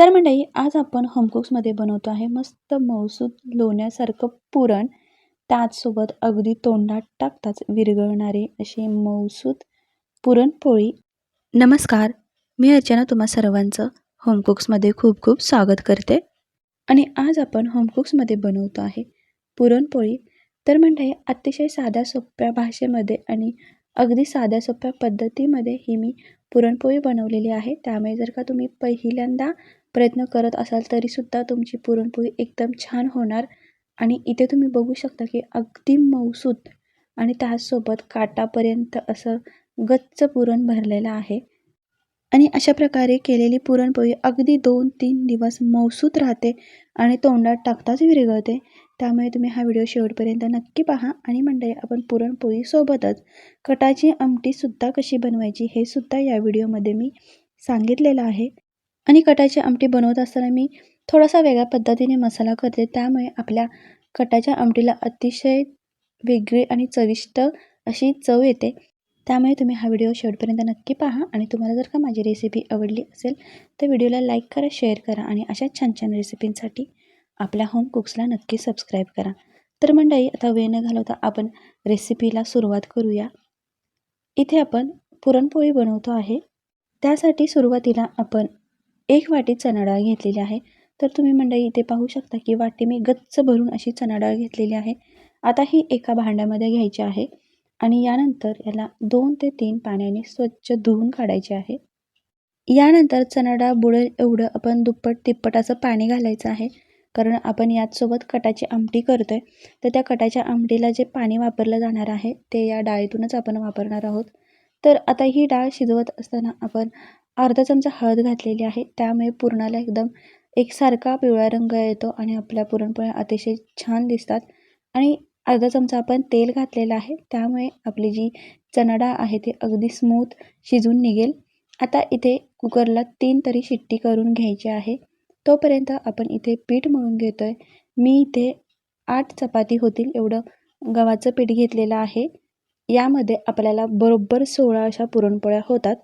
तर मंडळी आज आपण होमकुक्समध्ये बनवतो आहे मस्त मौसूद लोण्यासारखं पुरण. त्याचसोबत अगदी तोंडात टाकताच विरघळणारे अशी मौसूद पुरणपोळी. नमस्कार मी अर्चना तुम्हा सर्वांचं होमकुक्समध्ये खूप खूप स्वागत करते. आणि आज आपण होमकुक्समध्ये बनवतो आहे पुरणपोळी. तर मंडळी अतिशय साध्या सोप्या भाषेमध्ये आणि अगदी साध्या सोप्या पद्धतीमध्ये ही मी पुरणपोळी बनवलेली आहे. त्यामुळे जर का तुम्ही पहिल्यांदा प्रयत्न करत असाल तरीसुद्धा तुमची पुरणपोळी एकदम छान होणार. आणि इथे तुम्ही बघू शकता की अगदी मऊसूत आणि त्याचसोबत काटापर्यंत असं गच्च पुरण भरलेलं आहे. आणि अशा प्रकारे केलेली पुरणपोळी अगदी दोन तीन दिवस मौसूत राहते आणि तोंडात टाकताच विरघळते. त्यामुळे तुम्ही हा व्हिडिओ शेवटपर्यंत नक्की पहा आणि मंडळी आपण पुरणपोळीसोबतच कटाची आमटीसुद्धा कशी बनवायची हे सुद्धा या व्हिडिओमध्ये मी सांगितलेलं आहे. आणि कटाची आमटी बनवत असताना मी थोडासा वेगळ्या पद्धतीने मसाला करते. त्यामुळे आपल्या कटाच्या आमटीला अतिशय वेगळी आणि चविष्ट अशी चव येते. त्यामुळे तुम्ही हा व्हिडिओ शेवटपर्यंत नक्की पहा आणि तुम्हाला जर का माझी रेसिपी आवडली असेल तर व्हिडिओला लाईक करा शेअर करा आणि अशा छान छान रेसिपींसाठी आपल्या होम कुक्सला नक्की सबस्क्राईब करा. तर मंडळी आता वेळ न घालवता आपण रेसिपीला सुरुवात करूया. इथे आपण पुरणपोळी बनवतो आहे. त्यासाठी सुरुवातीला आपण एक वाटी चणा डाळ घेतलेली आहे. तर तुम्ही मंडळी इथे पाहू शकता की वाटी मी गच्च भरून अशी चणा डाळ घेतलेली आहे. आता ही एका भांड्यामध्ये घ्यायची आहे आणि यानंतर याला दोन ते तीन पाण्याने स्वच्छ धुवून काढायचे आहे. यानंतर चणा डाळ बुडेल एवढं आपण दुप्पट तिप्पट असं पाणी घालायचं आहे. कारण आपण याचसोबत कटाची आमटी करतो आहे तर त्या कटाच्या आमटीला जे पाणी वापरलं जाणार आहे ते या डाळीतूनच आपण वापरणार आहोत. तर आता ही डाळ शिजवत असताना आपण अर्धा चमचा हळद घातलेली आहे. त्यामुळे पुरणाला एकदम एकसारखा पिवळा रंग येतो आणि आपल्या पुरणपोळ्या अतिशय छान दिसतात. आणि अर्धा चमचा आपण तेल घातलेलं आहे. त्यामुळे आपली जी चणाडा आहे ती अगदी स्मूथ शिजून निघेल. आता इथे कुकरला तीन तरी शिट्टी करून घ्यायची आहे. तोपर्यंत आपण इथे पीठ मळून घेतो आहे मी इथे आठ चपाती होतील एवढं गव्हाचं पीठ घेतलेलं आहे. यामध्ये आपल्याला बरोबर सोळा अशा पुरणपोळ्या होतात.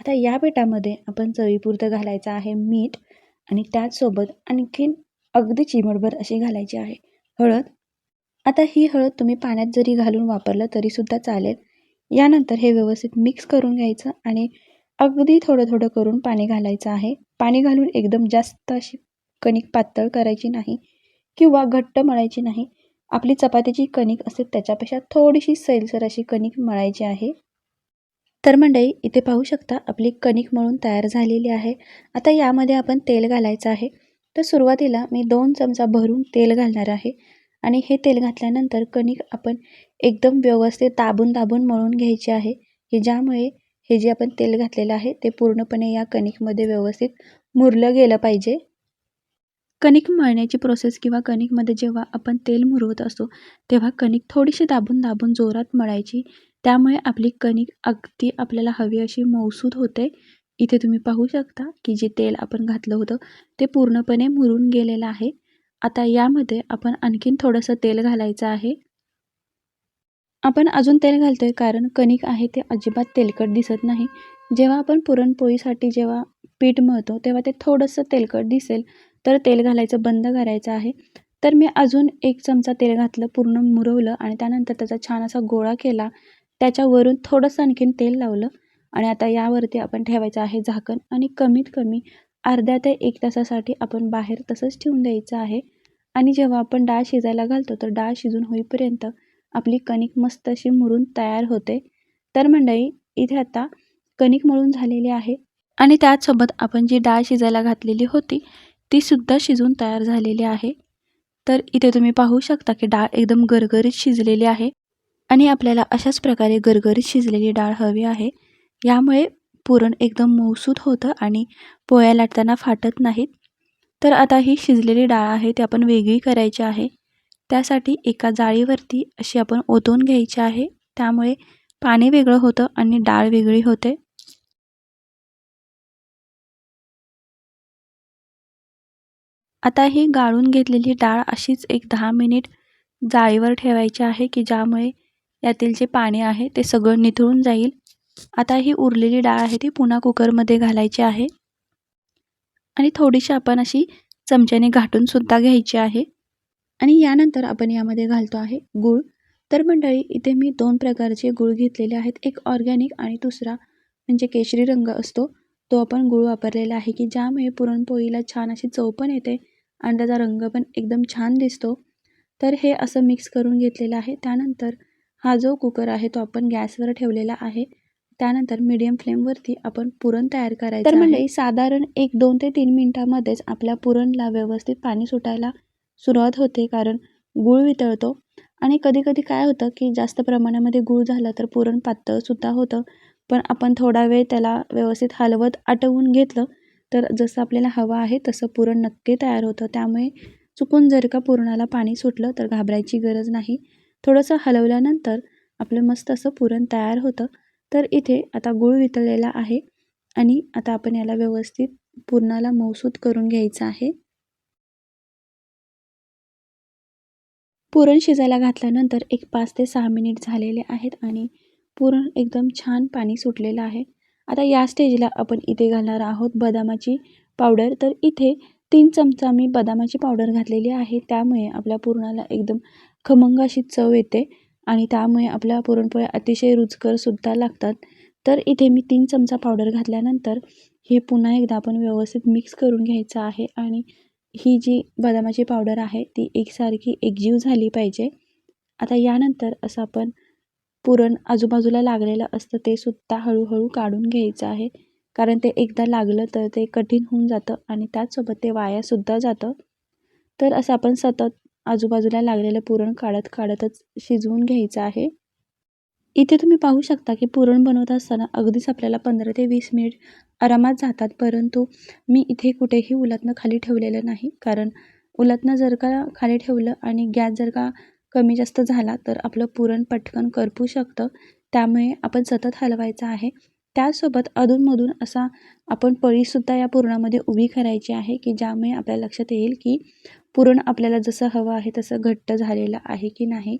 आता या पिठामध्ये आपण चवीपुरतं घालायचं आहे मीठ आणि त्याचसोबत आणखीन अगदी चिमटभर अशी घालायची आहे. हळद. आता ही हळद तुम्ही पाण्यात जरी घालून वापरलं तरीसुद्धा चालेल. यानंतर हे व्यवस्थित मिक्स करून घ्यायचं आणि अगदी थोडं थोडं करून पाणी घालायचं आहे. पाणी घालून एकदम जास्त अशी कणिक पातळ करायची नाही किंवा घट्ट मळायची नाही. आपली चपातीची कणिक असते त्याच्यापेक्षा थोडीशी सैलसर अशी कणिक मळायची आहे. तर मंडळी इथे पाहू शकता आपली कणिक मळून तयार झालेली आहे. आता यामध्ये आपण तेल घालायचं आहे. तर सुरुवातीला मी दोन चमचा भरून तेल घालणार आहे. आणि हे तेल घातल्यानंतर कणिक आपण एकदम व्यवस्थित दाबून दाबून मळून घ्यायची आहे. की ज्यामुळे हे जे आपण तेल घातलेलं आहे ते पूर्णपणे या कणिकमध्ये व्यवस्थित मुरलं गेलं पाहिजे. कणिक मळण्याची प्रोसेस किंवा कणिकमध्ये जेव्हा आपण तेल मुरवत असतो तेव्हा कणिक थोडीशी दाबून दाबून जोरात मळायची. त्यामुळे आपली कणिक अगदी आपल्याला हवी अशी मौसूद होते. इथे तुम्ही पाहू शकता की जे तेल आपण घातलं होतं ते पूर्णपणे मुरून गेलेलं आहे. आता यामध्ये आपण आणखीन थोडंसं तेल घालायचं आहे. आपण अजून तेल घालतो आहे कारण कणिक आहे ते अजिबात तेलकट दिसत नाही. जेव्हा आपण पुरणपोळीसाठी जेव्हा पीठ मळतो तेव्हा ते थोडंसं तेलकट दिसेल. तर तेल घालायचं बंद करायचं आहे. तर मी अजून एक चमचा तेल घातलं पूर्ण मुरवलं आणि त्यानंतर त्याचा छान असा गोळा केला. त्याच्यावरून थोडंसं आणखीन तेल लावलं आणि आता यावरती आपण ठेवायचं आहे झाकण आणि कमीत कमी अर्ध्या ते एक तासासाठी आपण बाहेर तसंच ठेवून द्यायचं आहे. आणि जेव्हा आपण डाळ शिजायला घालतो तर डाळ शिजून होईपर्यंत आपली कणिक मस्त अशी मुरून तयार होते. तर मंडळी इथे आता कणिक मळून झालेली आहे आणि त्याचसोबत आपण जी डाळ शिजायला घातलेली होती ती सुद्धा शिजून तयार झालेली आहे. तर इथे तुम्ही पाहू शकता की डाळ एकदम गरगरीत शिजलेली आहे. आणि आपल्याला अशाच प्रकारे गरगरीत शिजलेली डाळ हवी आहे. यामुळे पुरण एकदम मऊसूत होतं आणि पोळ्या लाटताना फाटत नाहीत. तर आता ही शिजलेली डाळ आहे ती आपण वेगळी करायची आहे. त्यासाठी एका जाळीवरती अशी आपण ओतून घ्यायची आहे. त्यामुळे पाणी वेगळं होतं आणि डाळ वेगळी होते. आता ही गाळून घेतलेली डाळ अशीच एक दहा मिनिट जाळीवर ठेवायची आहे की ज्यामुळे यातील जे पाणी आहे ते सगळं निथळून जाईल. आता ही उरलेली डाळ आहे ती पुन्हा कुकरमध्ये घालायची आहे. आणि थोडीशी आपण अशी चमच्याने घाटून सुद्धा घ्यायची आहे. आणि यानंतर आपण यामध्ये घालतो आहे गूळ. तर मंडळी इथे मी दोन प्रकारचे गूळ घेतलेले आहेत. एक ऑर्गॅनिक आणि दुसरा म्हणजे केशरी रंग असतो. तो आपण गूळ वापरलेला आहे की ज्यामुळे पुरणपोळीला छान अशी चव पण येते. आणि त्याचा रंग पण एकदम छान दिसतो. तर हे असं मिक्स करून घेतलेलं आहे. त्यानंतर हा जो कुकर आहे तो आपण गॅसवर ठेवलेला आहे. त्यानंतर मीडियम फ्लेमवरती आपण पुरण तयार करायचं तर म्हणजे साधारण एक दोन ते तीन मिनटामध्येच आपल्या पुरणला व्यवस्थित पाणी सुटायला सुरुवात होते कारण गूळ वितळतो. आणि कधी कधी काय होतं की जास्त प्रमाणामध्ये गूळ झाला तर पुरण पातळसुद्धा होतं. पण आपण थोडा वेळ त्याला व्यवस्थित हलवत आटवून घेतलं तर जसं आपल्याला हवं आहे तसं पुरण नक्की तयार होतं. त्यामुळे चुकून जर का पुरणाला पाणी सुटलं तर घाबरायची गरज नाही. थोडंसं हलवल्यानंतर आपलं मस्त असं पुरण तयार होतं. तर इथे आता गूळ वितळलेला आहे आणि आता आपण याला व्यवस्थित पुरणाला मौसूद करून घ्यायचं आहे. पुरण शिजायला घातल्यानंतर एक पाच ते सहा मिनिट झालेले आहेत आणि पुरण एकदम छान पाणी सुटलेलं आहे. आता या स्टेजला आपण इथे घालणार आहोत बदामाची पावडर. तर इथे तीन चमचा मी बदामाची पावडर घातलेली आहे. त्यामुळे आपल्या पुरणाला एकदम खमंग अशी चव येते आणि त्यामुळे आपल्या पुरणपोळ्या अतिशय रुचकरसुद्धा लागतात. तर इथे मी तीन चमचा पावडर घातल्यानंतर हे पुन्हा एकदा आपण व्यवस्थित मिक्स करून घ्यायचं आहे आणि ही जी बदामाची पावडर आहे ती एकसारखी एकजीव झाली पाहिजे. आता यानंतर असं आपण पुरण आजूबाजूला लागलेलं असतं ते सुद्धा हळूहळू काढून घ्यायचं आहे. कारण ते एकदा लागलं तर ते कठीण होऊन जातं आणि त्याचसोबत ते वायासुद्धा जातं. तर असं आपण सतत आजूबाजूला लागलेलं पुरण काढत काढतच शिजवून घ्यायचं आहे. इथे तुम्ही पाहू शकता की पुरण बनवत असताना अगदीच आपल्याला पंधरा ते वीस मिनिट आरामात जातात परंतु मी इथे कुठेही उलटणं खाली ठेवलेलं नाही. कारण उलटणं जर का खाली ठेवलं आणि गॅस जर का कमी जास्त झाला तर आपलं पुरण पटकन करपू शकतं. त्यामुळे आपण सतत हलवायचं आहे. त्यासोबत अधूनमधून असा आपण पळीसुद्धा या पुरणामध्ये उभी करायची आहे की ज्यामुळे आपल्या लक्षात येईल की पुरण आपल्याला जसं हवं आहे तसं घट्ट झालेलं आहे की नाही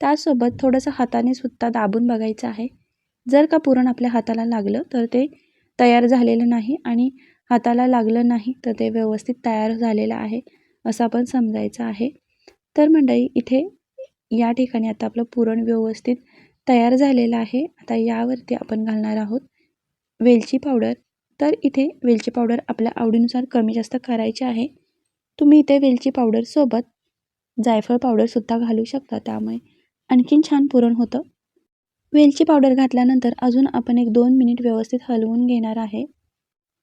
त्यासोबत थोडंसं हाताने सुद्धा दाबून बघायचं आहे. जर का पुरण आपल्या हाताला लागलं तर ते तयार झालेलं नाही आणि हाताला लागलं नाही तर ते व्यवस्थित तयार झालेलं आहे असं आपण समजायचं आहे. तर मंडळी इथे या ठिकाणी आता आपलं पुरण व्यवस्थित तयार झालेलं आहे. आता यावरती आपण घालणार आहोत वेलची पावडर. तर इथे वेलची पावडर आपल्या आवडीनुसार कमी जास्त करायची आहे. तुम्ही इथे वेलची पावडरसोबत जायफळ पावडरसुद्धा घालू शकता त्यामुळे. आणखीन छान पुरण होतं. वेलची पावडर घातल्यानंतर अजून आपण एक दोन मिनिट व्यवस्थित हलवून घेणार आहे.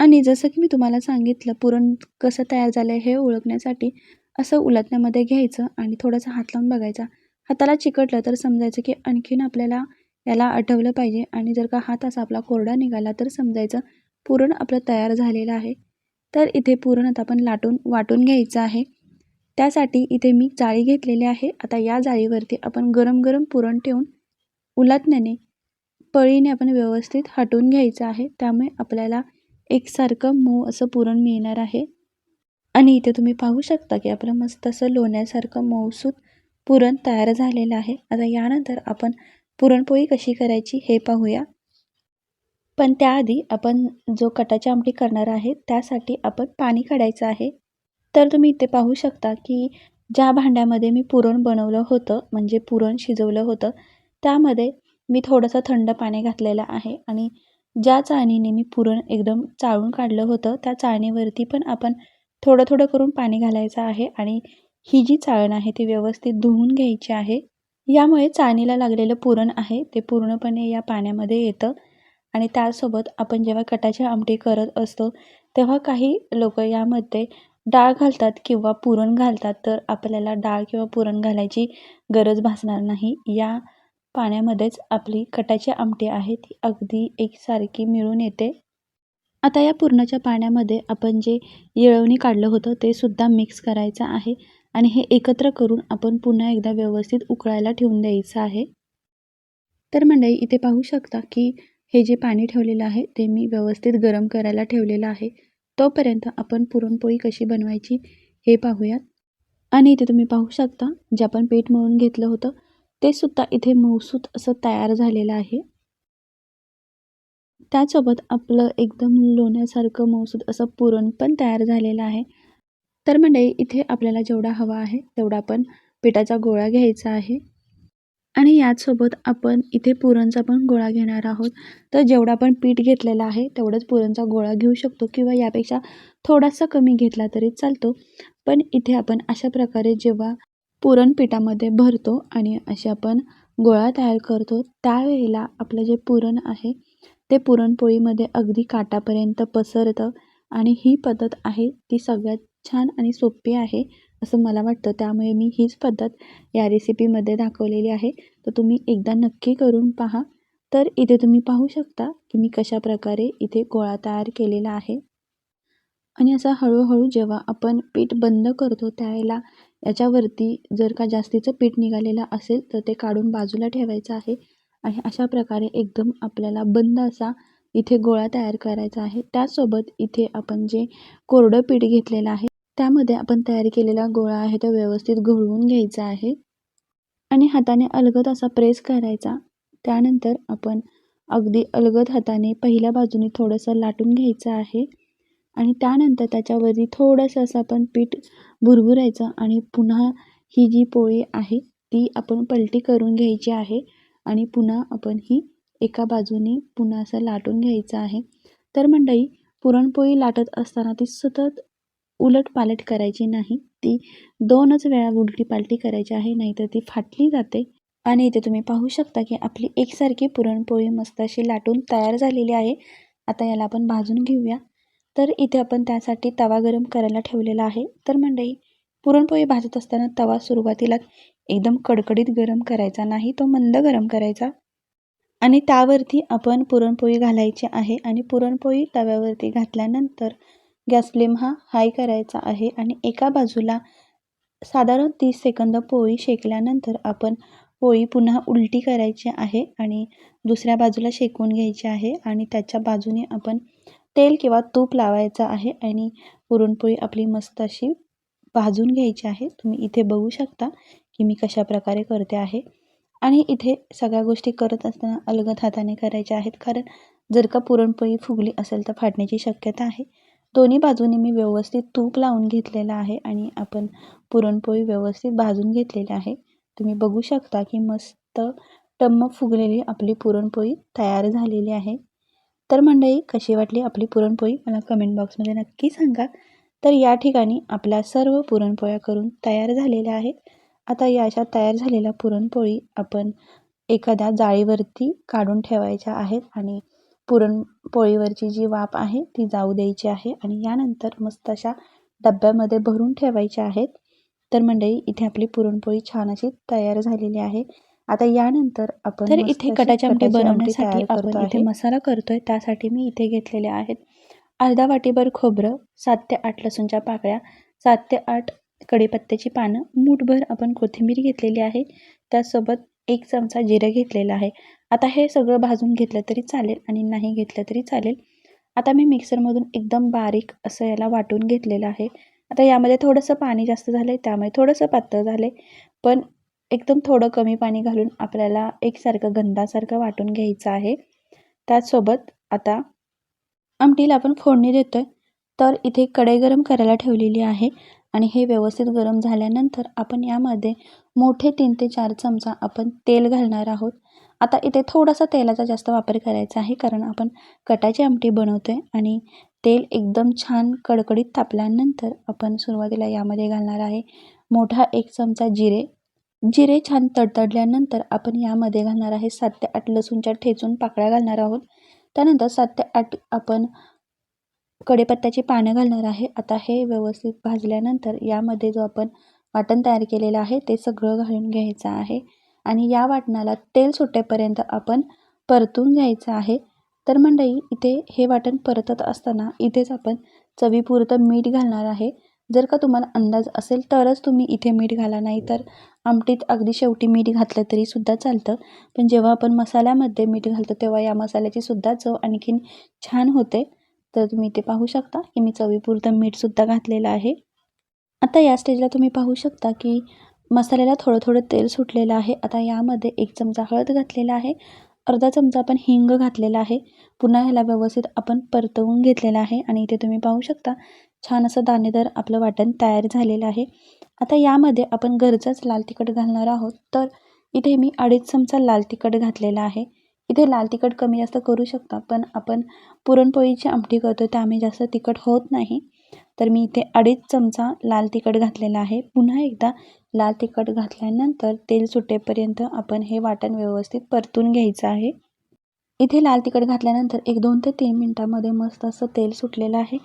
आणि जसं की मी तुम्हाला सांगितलं पुरण कसं तयार झालं आहे हे ओळखण्यासाठी असं उलटण्यामध्ये घ्यायचं आणि थोडासा हात लावून बघायचा. हाताला चिकटलं तर समजायचं की आणखीन आपल्याला याला आठवलं पाहिजे आणि जर का हात असा आपला कोरडा निघाला तर समजायचं पुरण आपलं तयार झालेलं आहे. तर इथे पुरण आता आपण लाटून वाटून घ्यायचं आहे. त्यासाठी इथे मी जाळी घेतलेली आहे. आता या जाळीवरती आपण गरम गरम पुरण ठेवून उलाटण्याने पळीने आपण व्यवस्थित हटवून घ्यायचं आहे. त्यामुळे आपल्याला एकसारखं मऊ असं पुरण मिळणार आहे. आणि इथे तुम्ही पाहू शकता की आपलं मस्त असं लोण्यासारखं मऊसूत पुरण तयार झालेलं आहे. आता यानंतर आपण पुरणपोळी कशी करायची हे पाहूया. पण त्याआधी आपण जो कटाची आमटी करणार आहे त्यासाठी आपण पाणी काढायचं आहे. तर तुम्ही इथे पाहू शकता की ज्या भांड्यामध्ये मी पुरण बनवलं होतं म्हणजे पुरण शिजवलं होतं त्यामध्ये मी थोडंसं थंड पाणी घातलेलं आहे आणि ज्या चाळणीने मी पुरण एकदम चाळून काढलं होतं त्या चाळणीवरती पण आपण थोडं थोडं करून पाणी घालायचं आहे आणि ही जी चाळण आहे ती व्यवस्थित धुवून घ्यायची आहे. यामुळे चाळणीला लागलेलं पुरण आहे ते पूर्णपणे या पाण्यामध्ये येतं. आणि त्यासोबत आपण जेव्हा कटाची आमटी करत असतो तेव्हा काही लोक यामध्ये डाळ घालतात किंवा पुरण घालतात. तर आपल्याला डाळ किंवा पुरण घालायची गरज भासणार नाही. या पाण्यामध्येच आपली कटाची आमटी आहे ती अगदी एकसारखी मिळून येते. आता या पुरणाच्या पाण्यामध्ये आपण जे येळवणी काढलं होतं ते सुद्धा मिक्स करायचं आहे आणि हे एकत्र करून आपण पुन्हा एकदा व्यवस्थित उकळायला ठेवून द्यायचं आहे. तर मंडळी इथे पाहू शकता की हे जे पाणी ठेवलेलं आहे ते मी व्यवस्थित गरम करायला ठेवलेलं आहे. तोपर्यंत आपण पुरणपोळी कशी बनवायची हे पाहूयात. आणि इथे तुम्ही पाहू शकता जे आपण पीठ मळून घेतलं होतं ते सुद्धा इथे मऊसूत असं तयार झालेलं आहे. त्यासोबत आपलं एकदम लोण्यासारखं मऊसूत असं पुरण पण तयार झालेलं आहे. तर म्हणजे इथे आपल्याला जेवढा हवा आहे तेवढा पण पिठाचा गोळा घ्यायचा आहे. आणि याचसोबत आपण इथे पुरणचा पण गोळा घेणार आहोत. तर जेवढा आपण पीठ घेतलेला आहे तेवढंच पुरणचा गोळा घेऊ शकतो किंवा यापेक्षा थोडासा कमी घेतला तरी चालतो. पण इथे आपण अशा प्रकारे जेव्हा पुरण पिठामध्ये भरतो आणि असे आपण गोळा तयार करतो त्यावेळेला आपलं जे पुरण आहे ते पुरणपोळीमध्ये अगदी काटापर्यंत पसरतं आणि ही पद्धत आहे ती सगळ्यात छान आणि सोपी आहे. असं मला वाटतं. त्यामुळे मी हीच पद्धत या रेसिपीमध्ये दाखवलेली आहे. तर तुम्ही एकदा नक्की करून पहा. तर इथे तुम्ही पाहू शकता की मी कशा प्रकारे इथे गोळा तयार केलेला आहे. आणि असा हळूहळू जेव्हा आपण पीठ बंद करतो त्यावेळेला याच्यावरती जर का जास्तीचं पीठ निघालेलं असेल तर ते काढून बाजूला ठेवायचं आहे. आणि अशा प्रकारे एकदम आपल्याला बंद असा इथे गोळा तयार करायचा आहे. त्याचसोबत इथे आपण जे कोरडं पीठ घेतलेलं आहे त्यामध्ये आपण तयार केलेला गोळा आहे तो व्यवस्थित घोळवून घ्यायचा आहे. आणि हाताने अलगद असा प्रेस करायचा. त्यानंतर आपण अगदी अलगद हाताने पहिल्या बाजूने थोडंसं लाटून घ्यायचं आहे. आणि त्यानंतर त्याच्यावरती थोडंसं असं आपण पीठ भुरभुरायचं आणि पुन्हा ही जी पोळी आहे ती आपण पलटी करून घ्यायची आहे. आणि पुन्हा आपण ही एका बाजूने पुन्हा असं लाटून घ्यायचं आहे. तर मंडळी पुरणपोळी लाटत असताना ती सतत उलट पालट करायची नाही. ती दोनच वेळा उलटी पालटी करायची आहे नाहीतर ती फाटली जाते. आणि इथे तुम्ही पाहू शकता की आपली एकसारखी पुरणपोळी मस्त अशी लाटून तयार झालेली आहे. आता याला आपण भाजून घेऊया. तर इथे आपण त्यासाठी तवा गरम करायला ठेवलेला आहे. तर मंडळी पुरणपोळी भाजत असताना तवा सुरुवातीला एकदम कडकडीत गरम करायचा नाही तो मंद गरम करायचा. आणि त्यावरती आपण पुरणपोळी घालायची आहे. आणि पुरणपोळी तव्यावरती घातल्यानंतर गॅस फ्लेम हा हाय करायचा आहे आणि एका बाजूला साधारण तीस सेकंद पोळी शेकल्यानंतर आपण पोळी पुन्हा उलटी करायची आहे आणि दुसऱ्या बाजूला शेकून घ्यायची आहे आणि त्याच्या बाजूने आपण तेल किंवा तूप लावायचं आहे आणि पुरणपोळी आपली मस्त अशी भाजून घ्यायची आहे. तुम्ही इथे बघू शकता की मी कशा प्रकारे करते आहे. आणि इथे सगळ्या गोष्टी करत असताना अलगद हाताने करायच्या आहेत. कारण जर का पुरणपोळी फुगली असेल तर फाटण्याची शक्यता आहे. दोन्ही बाजूने मी व्यवस्थित तूप लावून घेतलेलं आहे आणि आपण पुरणपोळी व्यवस्थित भाजून घेतलेली आहे. तुम्ही बघू शकता की मस्त टम्म फुगलेली आपली पुरणपोळी तयार झालेली आहे. तर मंडळी कशी वाटली आपली पुरणपोळी? मला कमेंट बॉक्समध्ये नक्की सांगा. तर या ठिकाणी आपल्या सर्व पुरणपोळ्या करून तयार झालेल्या आहेत. आता या अशा तयार झालेल्या पुरणपोळी आपण एखाद्या जाळीवरती काढून ठेवायच्या आहेत आणि पुरणपोळीवरची जी वाफ आहे ती जाऊ द्यायची आहे आणि यानंतर मस्त अशा डब्यामध्ये भरून ठेवायच्या आहेत. तर मंडळी इथे आपली पुरणपोळी छान अशी तयार झालेली आहे. आता यानंतर आपण तर इथे अशी कटाची आमटी कटाची बनवण्यासाठी आपण इथे. मसाला करतोय. त्यासाठी मी इथे घेतलेले आहेत अर्धा वाटीभर खोबरं सात ते आठ लसूणच्या पाकळ्या सात ते आठ कढीपत्त्याची पानं मूठभर आपण कोथिंबीर घेतलेली आहे. त्यासोबत एक चमचा जिरं घेतलेलं आहे. आता हे सगळं भाजून घेतलं तरी चालेल आणि नाही घेतलं तरी चालेल. आता मी मिक्सरमधून एकदम बारीक असं याला वाटून घेतलेलं आहे. आता यामध्ये थोडंसं पाणी जास्त झालं आहे त्यामुळे थोडंसं पातळ झालं आहे पण एकदम थोडं कमी पाणी घालून आपल्याला एकसारखं गंधासारखं वाटून घ्यायचं आहे. त्याचसोबत आता आमटीला आपण फोडणी देतो आहे तर इथे कढई गरम करायला ठेवलेली आहे. आणि हे व्यवस्थित गरम झाल्यानंतर आपण यामध्ये मोठे तीन ते चार चमचा आपण तेल घालणार आहोत. आता इथे थोडासा तेलाचा जास्त वापर करायचा आहे कारण आपण कटाची आमटी बनवतो आहे आणि तेल एकदम छान कडकडीत तापल्यानंतर आपण सुरुवातीला यामध्ये घालणार आहे मोठा एक चमचा जिरे. जिरे छान तडतडल्यानंतर आपण यामध्ये घालणार आहे सात ते आठ लसूणच्या ठेचून पाकळ्या घालणार आहोत. त्यानंतर सात ते आठ आपण कढीपत्त्याची पानं घालणार आहे. आता हे व्यवस्थित भाजल्यानंतर यामध्ये जो आपण वाटण तयार केलेलं आहे ते सगळं घालून घ्यायचं आहे. आणि या वाटणाला तेल सुटेपर्यंत आपण परतून घ्यायचं आहे. तर मंडई इथे हे वाटण परतत असताना इथेच आपण चवीपुरतं मीठ घालणार आहे. जर का तुम्हाला अंदाज असेल तरच तुम्ही इथे मीठ घाला नाही तर आमटीत अगदी शेवटी मीठ घातलं तरी सुद्धा चालतं. पण जेव्हा आपण मसाल्यामध्ये मीठ घालतो तेव्हा या मसाल्याची सुद्धा चव आणखीन छान होते. तर तुम्ही इथे पाहू शकता की मी चवीपुरतं मीठसुद्धा घातलेलं आहे. आता या स्टेजला तुम्ही पाहू शकता की मसाल्याला थोडं थोडं तेल सुटलेलं आहे. आता यामध्ये एक चमचा हळद घातलेला आहे. अर्धा चमचा आपण हिंग घातलेला आहे. पुन्हा ह्याला व्यवस्थित आपण परतवून घेतलेला आहे आणि इथे तुम्ही पाहू शकता छान असं दाणेदार आपलं वाटण तयार झालेलं आहे. आता यामध्ये आपण घरचंच लाल तिखट घालणार आहोत. तर इथे मी अडीच चमचा लाल तिखट घातलेला आहे. इथे लाल तिखट कमी जास्त करू शकता पण आपण पुरणपोळीची आमटी करतो त्यामुळे जास्त तिखट होत नाही. तर मी इथे अडीच चमचा लाल तिखट घातलेला आहे. पुन्हा एकदा लाल तिखट घातल्यानंतर तेल सुटेपर्यंत आपण हे वाटण व्यवस्थित परतून घ्यायचं आहे. इथे लाल तिखट घातल्यानंतर एक दोन ते तीन मिनटामध्ये मस्त असं तेल सुटलेलं आहे.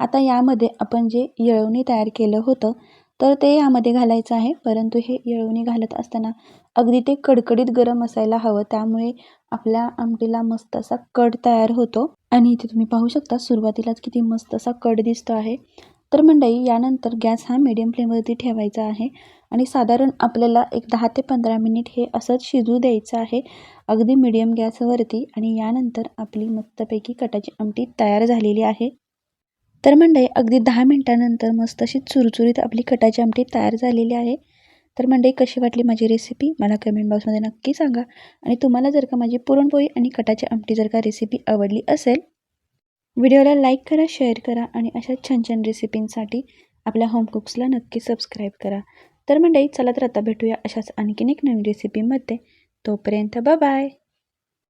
आता यामध्ये आपण जे येळवणी तयार केलं होतं तर ते यामध्ये घालायचं आहे. परंतु हे येळवणी घालत असताना अगदी ते कडकडीत गरम असायला हवं त्यामुळे आपल्या आमटीला मस्त असा कड तयार होतो. आणि इथे तुम्ही पाहू शकता सुरुवातीलाच किती मस्त असा कड दिसतो आहे. तर मंडई यानंतर गॅस हा मिडियम फ्लेमवरती ठेवायचा आहे. आणि साधारण आपल्याला एक दहा ते पंधरा मिनिट हे असंच शिजू द्यायचं आहे. अगदी मिडियम गॅसवरती आणि यानंतर आपली मस्तपैकी कटाची आमटी तयार झालेली आहे. तर मंडई अगदी दहा मिनटानंतर मस्त अशी चुरचुरीत आपली कटाची आमटी तयार झालेली आहे. तर मंडळी कशी वाटली माझी रेसिपी मला कमेंट बॉक्समध्ये नक्की सांगा. आणि तुम्हाला जर का माझी पुरणपोळी आणि कटाची आमटी जर का रेसिपी आवडली असेल व्हिडिओला लाईक करा शेअर करा आणि अशा छान छान रेसिपींसाठी आपल्या होम कुक्सला नक्की सबस्क्राईब करा. तर मंडळी चला तर आता भेटूया अशाच आणखीन एक नवीन रेसिपीमध्ये तोपर्यंत बाय